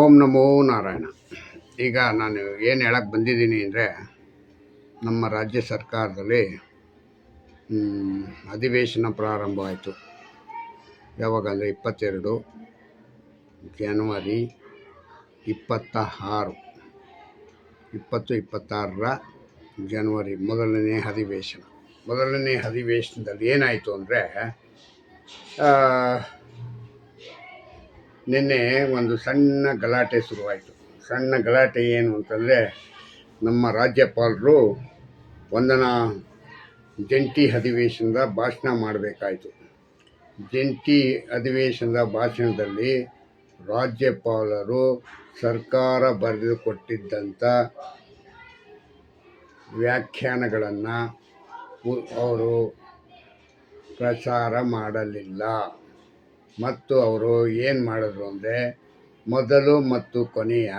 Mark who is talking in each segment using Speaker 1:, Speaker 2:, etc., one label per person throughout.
Speaker 1: ಓಂ ನಮೋ ನಾರಾಯಣ. ಈಗ ನಾನು ಏನು ಹೇಳಕ್ಕೆ ಬಂದಿದ್ದೀನಿ ಅಂದರೆ ನಮ್ಮ ರಾಜ್ಯ ಸರ್ಕಾರದಲ್ಲಿ ಅಧಿವೇಶನ ಪ್ರಾರಂಭ ಆಯಿತು. ಯಾವಾಗ ಅಂದರೆ ಇಪ್ಪತ್ತೆರಡು ಜನವರಿ ಇಪ್ಪತ್ತ ಆರು ಇಪ್ಪತ್ತು, ಇಪ್ಪತ್ತಾರರ ಜನವರಿ ಮೊದಲನೇ ಅಧಿವೇಶನ. ಮೊದಲನೇ ಅಧಿವೇಶನದಲ್ಲಿ ಏನಾಯಿತು ಅಂದರೆ ನಿನ್ನೆ ಒಂದು ಸಣ್ಣ ಗಲಾಟೆ ಶುರುವಾಯಿತು. ಸಣ್ಣ ಗಲಾಟೆ ಏನು ಅಂತಂದರೆ, ನಮ್ಮ ರಾಜ್ಯಪಾಲರು ಒಂದನ ಜಂಟಿ ಅಧಿವೇಶನದ ಭಾಷಣ ಮಾಡಬೇಕಾಯಿತು. ಜಂಟಿ ಅಧಿವೇಶನದ ಭಾಷಣದಲ್ಲಿ ರಾಜ್ಯಪಾಲರು ಸರ್ಕಾರ ಬರೆದುಕೊಟ್ಟಿದ್ದಂಥ ವ್ಯಾಖ್ಯಾನಗಳನ್ನು ಅವರು ಪ್ರಚಾರ ಮಾಡಲಿಲ್ಲ. ಮತ್ತು ಅವರು ಏನು ಮಾಡಿದ್ರು ಅಂದರೆ, ಮೊದಲು ಮತ್ತು ಕೊನೆಯ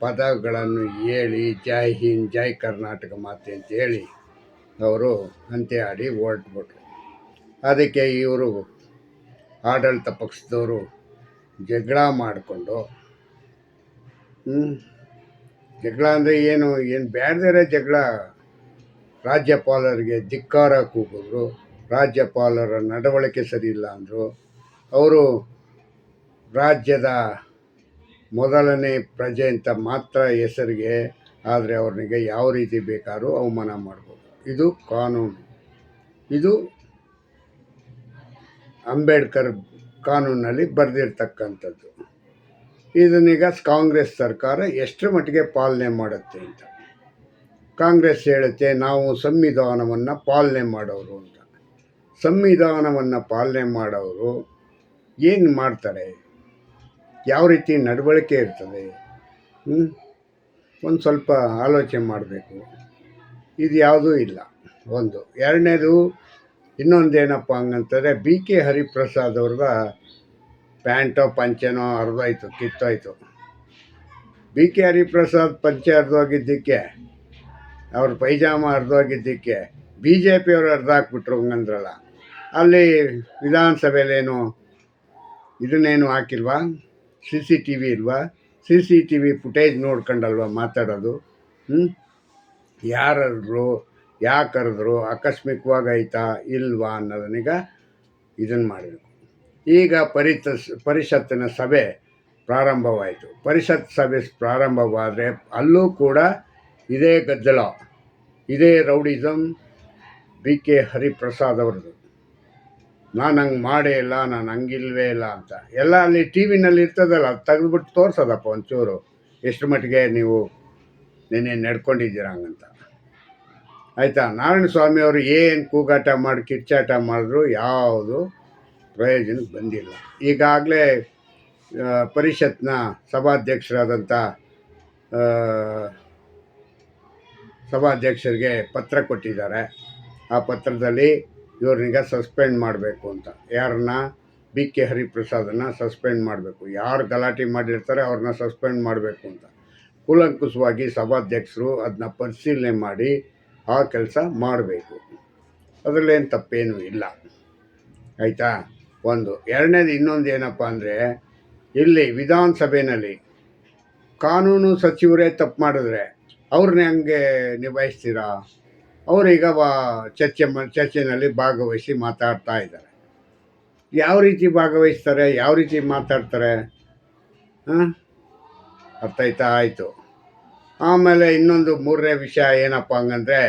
Speaker 1: ಪದಗಳನ್ನು ಹೇಳಿ, ಜೈ ಹಿಂದ್, ಜೈ ಕರ್ನಾಟಕ ಮಾತೆ ಅಂತ ಹೇಳಿ ಅವರು ಅಂತೆ ಆಡಿ ಹೊರಟ್ಬಿಟ್ರು. ಅದಕ್ಕೆ ಇವರು ಆಡಳಿತ ಪಕ್ಷದವರು ಜಗಳ ಮಾಡಿಕೊಂಡು ಜಗಳ ಅಂದರೆ ಏನು ಏನು ಬ್ಯಾಡ್ದಿರೋ ಜಗಳ. ರಾಜ್ಯಪಾಲರಿಗೆ ಧಿಕ್ಕಾರ ಕೂಗಿದ್ರು. ರಾಜ್ಯಪಾಲರ ನಡವಳಿಕೆ ಸರಿ ಇಲ್ಲ ಅಂದರು. ಅವರು ರಾಜ್ಯದ ಮೊದಲನೇ ಪ್ರಜೆ ಅಂತ ಮಾತ್ರ ಹೆಸರಿಗೆ, ಆದರೆ ಅವ್ರನಿಗೆ ಯಾವ ರೀತಿ ಬೇಕಾದ್ರೂ ಅವಮಾನ ಮಾಡ್ಬೋದು. ಇದು ಕಾನೂನು. ಇದು ಅಂಬೇಡ್ಕರ್ ಕಾನೂನಲ್ಲಿ ಬರೆದಿರ್ತಕ್ಕಂಥದ್ದು. ಇದನ್ನೀಗ ಕಾಂಗ್ರೆಸ್ ಸರ್ಕಾರ ಎಷ್ಟರ ಮಟ್ಟಿಗೆ ಪಾಲನೆ ಮಾಡುತ್ತೆ ಅಂತ. ಕಾಂಗ್ರೆಸ್ ಹೇಳುತ್ತೆ, ನಾವು ಸಂವಿಧಾನವನ್ನು ಪಾಲನೆ ಮಾಡೋರು ಅಂತ. ಸಂವಿಧಾನವನ್ನು ಪಾಲನೆ ಮಾಡೋರು ಏನು ಮಾಡ್ತಾರೆ? ಯಾವ ರೀತಿ ನಡವಳಿಕೆ ಇರ್ತದೆ? ಒಂದು ಸ್ವಲ್ಪ ಆಲೋಚನೆ ಮಾಡಬೇಕು. ಇದು ಯಾವುದೂ ಇಲ್ಲ. ಒಂದು. ಎರಡನೇದು, ಇನ್ನೊಂದೇನಪ್ಪ ಹಂಗಂತಂದರೆ ಬಿ ಕೆ ಹರಿಪ್ರಸಾದ್ ಅವ್ರದ ಪ್ಯಾಂಟೋ, ಪಂಚೆನೋ ಹರಿದೋಯ್ತು, ಕಿತ್ತೋಯ್ತು. ಬಿ ಕೆ ಹರಿಪ್ರಸಾದ್ ಪಂಚೆ ಹರಿದೋಗಿದ್ದಕ್ಕೆ, ಅವ್ರ ಪೈಜಾಮ ಹರಿದೋಗಿದ್ದಕ್ಕೆ, ಬಿ ಜೆ ಪಿಯವರು ಹರಿದಾಕ್ಬಿಟ್ರು ಹಂಗಂದ್ರಲ್ಲ. ಅಲ್ಲಿ ವಿಧಾನಸಭೆಯಲ್ಲೇನು ಇದನ್ನೇನು ಹಾಕಿಲ್ವಾ? ಸಿ ಸಿ ಟಿ ವಿ ಇಲ್ವಾ? C C T V footage ನೋಡ್ಕೊಂಡಲ್ವಾ ಮಾತಾಡೋದು? ಹ್ಞೂ ಯಾರಾದ್ರು ಯಾಕೆ ಕರೆದ್ರು ಆಕಸ್ಮಿಕವಾಗಿ ಇಲ್ವಾ ಅನ್ನೋದನ್ನೀಗ ಇದನ್ನು ಮಾಡಬೇಕು ಈಗ ಪರಿತ ಪರಿಷತ್ತಿನ ಸಭೆ ಪ್ರಾರಂಭವಾಯಿತು. ಪರಿಷತ್ ಸಭೆ ಪ್ರಾರಂಭವಾದರೆ ಅಲ್ಲೂ ಕೂಡ ಇದೇ ಗದ್ದಲ. ಇದೇ ರೌಡಿಸಮ್ ಬಿ ಕೆ ಹರಿಪ್ರಸಾದ್ ಅವ್ರದ್ದು. ನಾನು ಹಂಗೆ ಮಾಡೇ ಇಲ್ಲ, ನಾನು ಹಂಗಿಲ್ವೇ ಇಲ್ಲ ಅಂತ. ಎಲ್ಲ ಅಲ್ಲಿ ಟಿ ವಿನಲ್ಲಿ ಇರ್ತದಲ್ಲ, ಅದು ತೆಗೆದ್ಬಿಟ್ಟು ತೋರ್ಸೋದಪ್ಪ ಒಂಚೂರು. ಎಷ್ಟು ಮಟ್ಟಿಗೆ ನೀವು ನೆನೆ ನಡ್ಕೊಂಡಿದ್ದೀರ ಹಂಗಂತ. ಆಯಿತಾ? ನಾರಾಯಣ ಸ್ವಾಮಿಯವರು ಏನು ಕೂಗಾಟ ಮಾಡಿ, ಕಿರ್ಚಾಟ ಮಾಡಿದ್ರು ಯಾವುದು ಪ್ರಯೋಜನಕ್ಕೆ ಬಂದಿಲ್ಲ. ಈಗಾಗಲೇ ಪರಿಷತ್ನ ಸಭಾಧ್ಯಕ್ಷರಾದಂಥ ಸಭಾಧ್ಯಕ್ಷರಿಗೆ ಪತ್ರ ಕೊಟ್ಟಿದ್ದಾರೆ. ಆ ಪತ್ರದಲ್ಲಿ ಇವ್ರನ್ನೀಗ ಸಸ್ಪೆಂಡ್ ಮಾಡಬೇಕು ಅಂತ. ಯಾರನ್ನ? ಬಿ ಕೆ ಹರಿಪ್ರಸಾದನ್ನ ಸಸ್ಪೆಂಡ್ ಮಾಡಬೇಕು. ಯಾರು ಗಲಾಟೆ ಮಾಡಿರ್ತಾರೆ ಅವ್ರನ್ನ ಸಸ್ಪೆಂಡ್ ಮಾಡಬೇಕು ಅಂತ. ಕೂಲಂಕುಷವಾಗಿ ಸಭಾಧ್ಯಕ್ಷರು ಅದನ್ನ ಪರಿಶೀಲನೆ ಮಾಡಿ ಆ ಕೆಲಸ ಮಾಡಬೇಕು. ಅದರಲ್ಲೇನು ತಪ್ಪೇನೂ ಇಲ್ಲ. ಆಯಿತಾ? ಒಂದು. ಎರಡನೇದು ಇನ್ನೊಂದು ಏನಪ್ಪ ಅಂದರೆ, ಇಲ್ಲಿ ವಿಧಾನಸಭೆಯಲ್ಲಿ ಕಾನೂನು ಸಚಿವರೇ ತಪ್ಪು ಮಾಡಿದ್ರೆ ಅವ್ರನ್ನ ಹೆಂಗೆ ನಿಭಾಯಿಸ್ತೀರಾ? ಅವರೀಗ ಚರ್ಚೆ ಮ, ಚರ್ಚೆನಲ್ಲಿ ಭಾಗವಹಿಸಿ ಮಾತಾಡ್ತಾ ಇದ್ದಾರೆ. ಯಾವ ರೀತಿ ಭಾಗವಹಿಸ್ತಾರೆ, ಯಾವ ರೀತಿ ಮಾತಾಡ್ತಾರೆ? ಹಾಂ? ಅರ್ಥ ಆಯ್ತಾ? ಆಯಿತು. ಆಮೇಲೆ ಇನ್ನೊಂದು ಮೂರನೇ ವಿಷಯ ಏನಪ್ಪ ಹಂಗಂದರೆ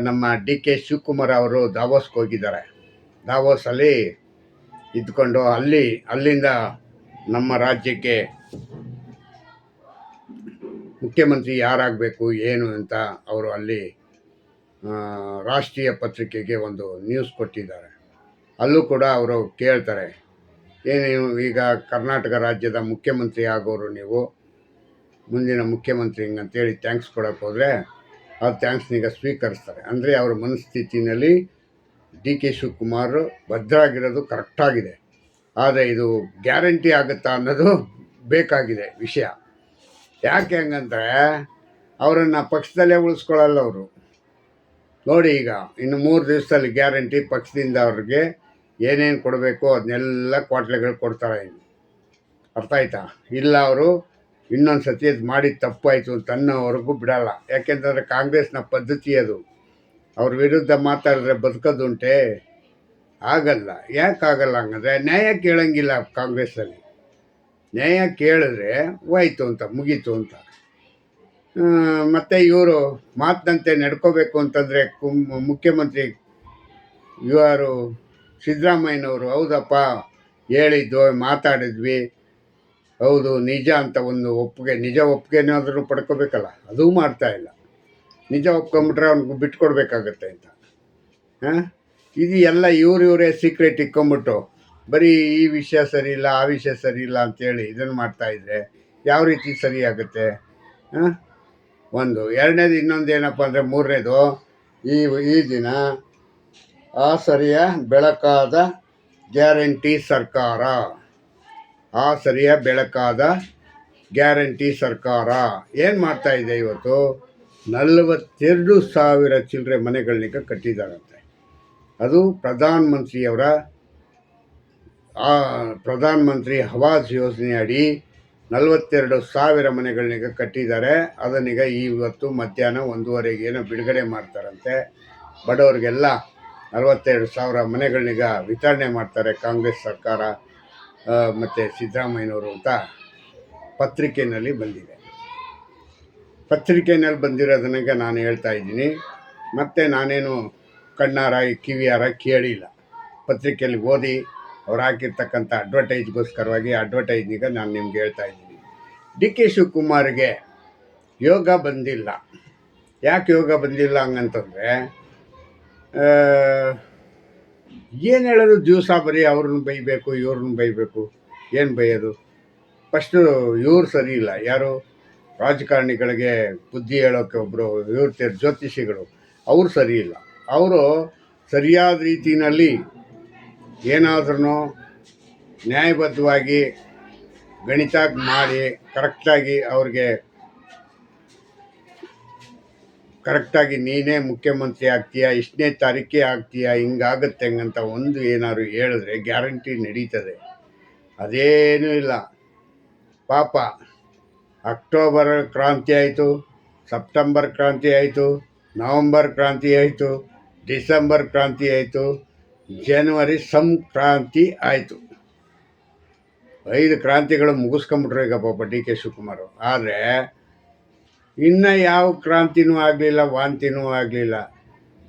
Speaker 1: ನಮ್ಮ ಡಿ ಕೆ ಶಿವಕುಮಾರ್ ಅವರು ದಾವೋಸ್ಗೆ ಹೋಗಿದ್ದಾರೆ. ದಾವೋಸಲ್ಲಿ ಇದ್ಕೊಂಡು ಅಲ್ಲಿ, ಅಲ್ಲಿಂದ ನಮ್ಮ ರಾಜ್ಯಕ್ಕೆ ಮುಖ್ಯಮಂತ್ರಿ ಯಾರಾಗಬೇಕು, ಏನು ಅಂತ ಅವರು ಅಲ್ಲಿ ರಾಷ್ಟ್ರೀಯ ಪತ್ರಿಕೆಗೆ ಒಂದು ನ್ಯೂಸ್ ಕೊಟ್ಟಿದ್ದಾರೆ. ಅಲ್ಲೂ ಕೂಡ ಅವರು ಕೇಳ್ತಾರೆ, ಏನು ಈಗ ಕರ್ನಾಟಕ ರಾಜ್ಯದ ಮುಖ್ಯಮಂತ್ರಿ ಆಗೋರು ನೀವು, ಮುಂದಿನ ಮುಖ್ಯಮಂತ್ರಿ ಹಿಂಗಂತೇಳಿ ಥ್ಯಾಂಕ್ಸ್ ಕೊಡೋಕೆ ಹೋದರೆ, ಆ ಥ್ಯಾಂಕ್ಸ್ನೀಗ ಸ್ವೀಕರಿಸ್ತಾರೆ. ಅಂದರೆ ಅವರ ಮನಸ್ಥಿತಿನಲ್ಲಿ ಡಿ ಕೆ ಶಿವಕುಮಾರ್ ಭದ್ರಾಗಿರೋದು ಕರೆಕ್ಟಾಗಿದೆ ಆದರೆ ಇದು ಗ್ಯಾರಂಟಿ ಆಗುತ್ತಾ ಅನ್ನೋದು ಬೇಕಾಗಿದೆ ವಿಷಯ. ಯಾಕೆ ಹಂಗಂದ್ರೆ, ಅವರನ್ನು ಪಕ್ಷದಲ್ಲೇ ಉಳಿಸ್ಕೊಳ್ಳಲ್ಲ ಅವರು. ನೋಡಿ ಈಗ, ಇನ್ನು ಮೂರು ದಿವಸದಲ್ಲಿ ಗ್ಯಾರಂಟಿ ಪಕ್ಷದಿಂದ ಅವ್ರಿಗೆ ಏನೇನು ಕೊಡಬೇಕು ಅದನ್ನೆಲ್ಲ ಕ್ವಾಟ್ಲೆಗಳು ಕೊಡ್ತಾರೆ ಅರ್ಥ ಆಯ್ತಾ? ಇಲ್ಲ ಅವರು ಇನ್ನೊಂದು ಸತಿ ಅದು ಮಾಡಿದ ತಪ್ಪಾಯಿತು ಅಂತ ಅನ್ನೋವರೆಗೂ ಬಿಡಲ್ಲ. ಯಾಕೆಂತಂದರೆ ಕಾಂಗ್ರೆಸ್ನ ಪದ್ಧತಿ ಅದು. ಅವ್ರ ವಿರುದ್ಧ ಮಾತಾಡಿದ್ರೆ ಬದುಕೋದುಂಟೆ? ಆಗಲ್ಲ. ಯಾಕಾಗಲ್ಲ ಹಂಗಂದ್ರೆ ನ್ಯಾಯ ಕೇಳಂಗಿಲ್ಲ ಕಾಂಗ್ರೆಸ್ಸಲ್ಲಿ ನ್ಯಾಯ ಕೇಳಿದ್ರೆ ಹೋಯ್ತು ಅಂತ, ಮುಗೀತು ಅಂತ. ಮತ್ತೆ ಇವರು ಮಾತಿನಂತೆ ನಡ್ಕೋಬೇಕು ಅಂತಂದರೆ ಮುಖ್ಯಮಂತ್ರಿ ಇವರು ಸಿದ್ದರಾಮಯ್ಯನವರು, ಹೌದಪ್ಪ, ಹೇಳಿದ್ದು, ಮಾತಾಡಿದ್ವಿ. ಹೌದು, ನಿಜ ಅಂತ ಒಂದು ಒಪ್ಪಿಗೆ, ನಿಜ ಒಪ್ಪಿಗೆನಾದ್ರೂ ಪಡ್ಕೋಬೇಕಲ್ಲ, ಅದೂ ಮಾಡ್ತಾ ಇಲ್ಲ. ನಿಜ ಒಪ್ಕೊಂಬಿಟ್ರೆ ಅವ್ನಿಗೆ ಬಿಟ್ಕೊಡ್ಬೇಕಾಗತ್ತೆ ಅಂತ. ಹಾಂ? ಇದು ಎಲ್ಲ ಇವ್ರು ಇವರೇ ಸೀಕ್ರೆಟ್ ಇಕ್ಕೊಂಬಿಟ್ಟು, ಬರೀ ಈ ವಿಷಯ ಸರಿ ಇಲ್ಲ, ಆ ವಿಷಯ ಸರಿ ಇಲ್ಲ ಅಂತೇಳಿ ಇದನ್ನು ಮಾಡ್ತಾಯಿದ್ರೆ ಯಾವ ರೀತಿ ಸರಿಯಾಗುತ್ತೆ ಹಾಂ? ಒಂದು. ಎರಡನೇದು ಇನ್ನೊಂದು ಏನಪ್ಪ ಅಂದರೆ ಮೂರನೇದು, ಈ ಈ ದಿನ ಆ ಸರಿಯ ಬೆಳಕಾದ ಗ್ಯಾರಂಟಿ ಸರ್ಕಾರ. ಆ ಸರಿಯ ಬೆಳಕಾದ ಗ್ಯಾರಂಟಿ ಸರ್ಕಾರ. ಏನು ಮಾಡ್ತಾ ಇದೆ ಇವತ್ತು? ನಲವತ್ತೆರಡು ಸಾವಿರ ಚಿಲ್ಲರೆ ಮನೆಗಳನ್ನ ಕಟ್ಟಿದಾರಂತೆ. ಅದು ಪ್ರಧಾನ ಮಂತ್ರಿಯವರ ಪ್ರಧಾನ ಮಂತ್ರಿ ಆವಾಸ್ ಯೋಜನೆ ಅಡಿ ನಲವತ್ತೆರಡು ಸಾವಿರ ಮನೆಗಳನ್ನೀಗ ಕಟ್ಟಿದ್ದಾರೆ. ಅದನ್ನೀಗ ಇವತ್ತು ಮಧ್ಯಾಹ್ನ ಒಂದೂವರೆಗೆ ಏನೋ ಬಿಡುಗಡೆ ಮಾಡ್ತಾರಂತೆ. ಬಡವರಿಗೆಲ್ಲ ನಲವತ್ತೆರಡು ಸಾವಿರ ಮನೆಗಳನ್ನೀಗ ವಿತರಣೆ ಮಾಡ್ತಾರೆ ಕಾಂಗ್ರೆಸ್ ಸರ್ಕಾರ ಮತ್ತು ಸಿದ್ದರಾಮಯ್ಯನವರು ಅಂತ ಪತ್ರಿಕೆಯಲ್ಲಿ ಬಂದಿದೆ. ಪತ್ರಿಕೆಯಲ್ಲಿ ಬಂದಿರೋದನ್ನ ನಾನು ಹೇಳ್ತಾ ಇದ್ದೀನಿ. ಮತ್ತು ನಾನೇನು ಕಣ್ಣಾರ, ಕಿವಿಯಾರ ಕೇಳಿಲ್ಲ. ಪತ್ರಿಕೆಯಲ್ಲಿ ಓದಿ ಅವ್ರು ಹಾಕಿರ್ತಕ್ಕಂಥ ಅಡ್ವರ್ಟೈಸ್ಗೋಸ್ಕರವಾಗಿ ಅಡ್ವರ್ಟೈಸ್ನೀಗ ನಾನು ನಿಮ್ಗೆ ಹೇಳ್ತಾ ಇದ್ದೀನಿ. ಡಿ ಕೆ ಶಿವಕುಮಾರ್ಗೆ ಯೋಗ ಬಂದಿಲ್ಲ. ಯಾಕೆ ಯೋಗ ಬಂದಿಲ್ಲ ಹಂಗಂತಂದರೆ ಏನು ಹೇಳೋದು ದಿವಸ ಬರೀ ಅವ್ರನ್ನ ಬೈಬೇಕು, ಇವ್ರನ್ನ ಬೈಬೇಕು, ಏನು ಬೈಯೋದು? ಫಸ್ಟು ಇವ್ರು ಸರಿ ಇಲ್ಲ. ಯಾರು? ರಾಜಕಾರಣಿಗಳಿಗೆ ಬುದ್ಧಿ ಹೇಳೋಕ್ಕೆ ಒಬ್ಬರು ಇವ್ರ ಜ್ಯೋತಿಷಿಗಳು, ಅವ್ರು ಸರಿ ಇಲ್ಲ. ಅವರು ಸರಿಯಾದ ರೀತಿಯಲ್ಲಿ ಏನಾದ್ರೂ ನ್ಯಾಯಬದ್ಧವಾಗಿ ಗಣಿತ ಮಾಡಿ ಕರೆಕ್ಟಾಗಿ ಅವ್ರಿಗೆ ಕರೆಕ್ಟಾಗಿ ನೀನೇ ಮುಖ್ಯಮಂತ್ರಿ ಆಗ್ತೀಯಾ, ಇಷ್ಟನೇ ತಾರೀಕೆ ಆಗ್ತೀಯಾ, ಹಿಂಗಾಗತ್ತೆ ಹಂಗಂತ ಒಂದು ಏನಾದ್ರು ಹೇಳಿದ್ರೆ ಗ್ಯಾರಂಟಿ ನಡೀತದೆ. ಅದೇನೂ ಇಲ್ಲ. ಪಾಪ, ಅಕ್ಟೋಬರ್ ಕ್ರಾಂತಿ ಆಯಿತು, ಸೆಪ್ಟೆಂಬರ್ ಕ್ರಾಂತಿ ಆಯಿತು, ನವಂಬರ್ ಕ್ರಾಂತಿ ಆಯಿತು, ಡಿಸೆಂಬರ್ ಕ್ರಾಂತಿ ಆಯಿತು ಜನವರಿ ಸಂಕ್ರಾಂತಿ ಆಯಿತು. ಐದು ಕ್ರಾಂತಿಗಳು ಮುಗಿಸ್ಕೊಂಬಿಟ್ರು ಈಗ ಪಾಪ ಡಿ ಕೆ ಶಿವಕುಮಾರ್ ಆದರೆ ಇನ್ನು ಯಾವ ಕ್ರಾಂತಿನೂ ಆಗಲಿಲ್ಲ, ವಾಂತಿನೂ ಆಗಲಿಲ್ಲ.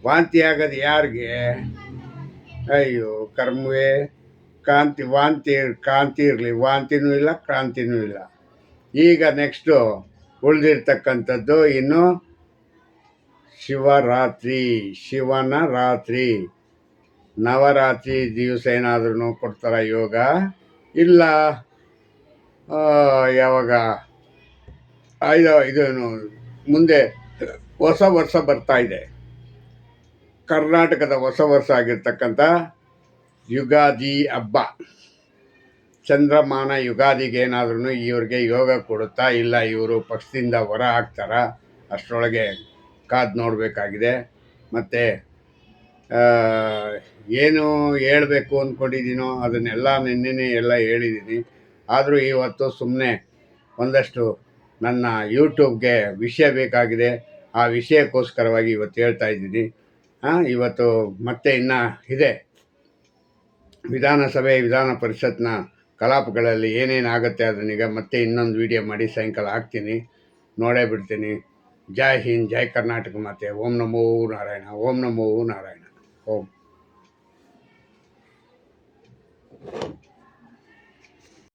Speaker 1: ವಾಂತಿ ಆಗೋದು ಯಾರಿಗೆ? ಅಯ್ಯೋ, ಕರ್ಮವೇ. ಕಾಂತಿ, ವಾಂತಿ, ಕಾಂತಿ ಇರಲಿ. ವಾಂತಿನೂ ಇಲ್ಲ, ಕ್ರಾಂತಿನೂ ಇಲ್ಲ. ಈಗ ನೆಕ್ಸ್ಟು ಉಳಿದಿರ್ತಕ್ಕಂಥದ್ದು ಇನ್ನು ಶಿವರಾತ್ರಿ, ಶಿವನ ರಾತ್ರಿ. ನವರಾತ್ರಿ ದಿವಸ ಏನಾದ್ರೂ ಕೊಡ್ತಾರ ಯೋಗ? ಇಲ್ಲ. ಯಾವಾಗ? ಐದು ಇದನ್ನು ಮುಂದೆ ಹೊಸ ವರ್ಷ ಬರ್ತಾ ಇದೆ. ಕರ್ನಾಟಕದ ಹೊಸ ವರ್ಷ ಆಗಿರ್ತಕ್ಕಂಥ ಯುಗಾದಿ ಹಬ್ಬ. ಚಂದ್ರಮಾನ ಯುಗಾದಿಗೆ ಏನಾದ್ರೂ ಇವ್ರಿಗೆ ಯೋಗ ಕೊಡುತ್ತಾ ಇಲ್ಲ, ಇವರು ಪಕ್ಷದಿಂದ ಹೊರ ಹಾಕ್ತಾರ ಅಷ್ಟರೊಳಗೆ ಕಾದು ನೋಡಬೇಕಾಗಿದೆ. ಮತ್ತು ಏನು ಹೇಳಬೇಕು ಅಂದ್ಕೊಂಡಿದ್ದೀನೋ ಅದನ್ನೆಲ್ಲ ನಿನ್ನೆನೇ ಎಲ್ಲ ಹೇಳಿದ್ದೀನಿ. ಆದರೂ ಇವತ್ತು ಸುಮ್ಮನೆ ಒಂದಷ್ಟು ನನ್ನ ಯೂಟ್ಯೂಬ್ಗೆ ವಿಷಯ ಬೇಕಾಗಿದೆ. ಆ ವಿಷಯಕ್ಕೋಸ್ಕರವಾಗಿ ಇವತ್ತು ಹೇಳ್ತಾ ಇದ್ದೀನಿ. ಇವತ್ತು ಮತ್ತೆ ಇನ್ನು ಇದೆ. ವಿಧಾನಸಭೆ, ವಿಧಾನ ಪರಿಷತ್ನ ಕಲಾಪಗಳಲ್ಲಿ ಏನೇನು ಆಗುತ್ತೆ ಅದನ್ನೀಗ ಮತ್ತೆ ಇನ್ನೊಂದು ವಿಡಿಯೋ ಮಾಡಿ ಸಾಯಂಕಾಲ ಹಾಕ್ತೀನಿ. ನೋಡೇ ಬಿಡ್ತೀನಿ. ಜೈ ಹಿಂದ್, ಜೈ ಕರ್ನಾಟಕ ಮಾತೆ. ಓಂ ನಮೋ ನಾರಾಯಣ, ಓಂ ನಮೋ ನಾರಾಯಣ. ಓಂ